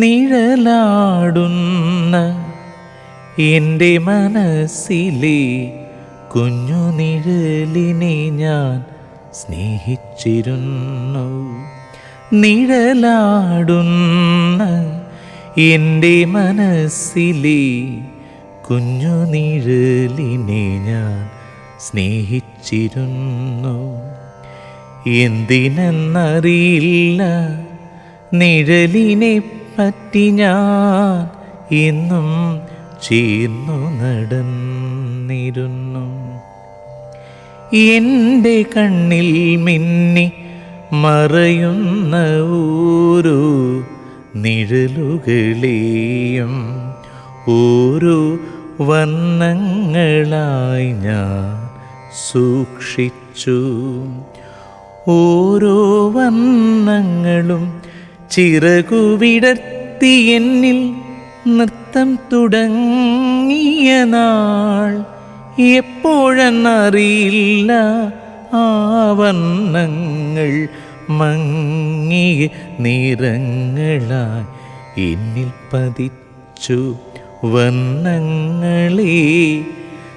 നിഴലാടുന്ന എന്റെ മനസ്സിലെ കുഞ്ഞു നിഴലിനെ ഞാൻ സ്നേഹിച്ചിരുന്നു. നിഴലാടുന്ന എന്റെ മനസ്സിലെ കുഞ്ഞു നിഴലിനെ ഞാൻ സ്നേഹിച്ചിരുന്നു. എന്തിനെന്നറിയില്ല നിഴലിനെ പറ്റി ഞാൻ ഇന്നും ചീർന്നു നടന്നിരുന്നു. എന്റെ കണ്ണിൽ മിന്നി മറയുന്ന ഊരു നിഴലുകളെയും ഊരു വർണങ്ങളായി ഞാൻ സൂക്ഷിച്ചു. ഓരോ വർണങ്ങളും ചിറകുവിടർത്തി എന്നിൽ നൃത്തം തുടങ്ങിയ നാൾ എപ്പോഴെന്നറിയില്ല ആ വർണങ്ങൾ മങ്ങിയ നിറങ്ങളായി എന്നിൽ പതിച്ചു വർണങ്ങളെ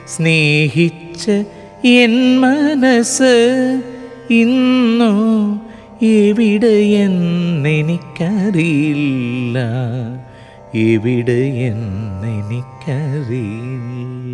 സ്നേഹിച്ച എൻ മനസ് ഇന്നു എവിടെയെന്നെനിക്കറിയില്ല എവിടെയെന്നെനിക്കറിയില്ല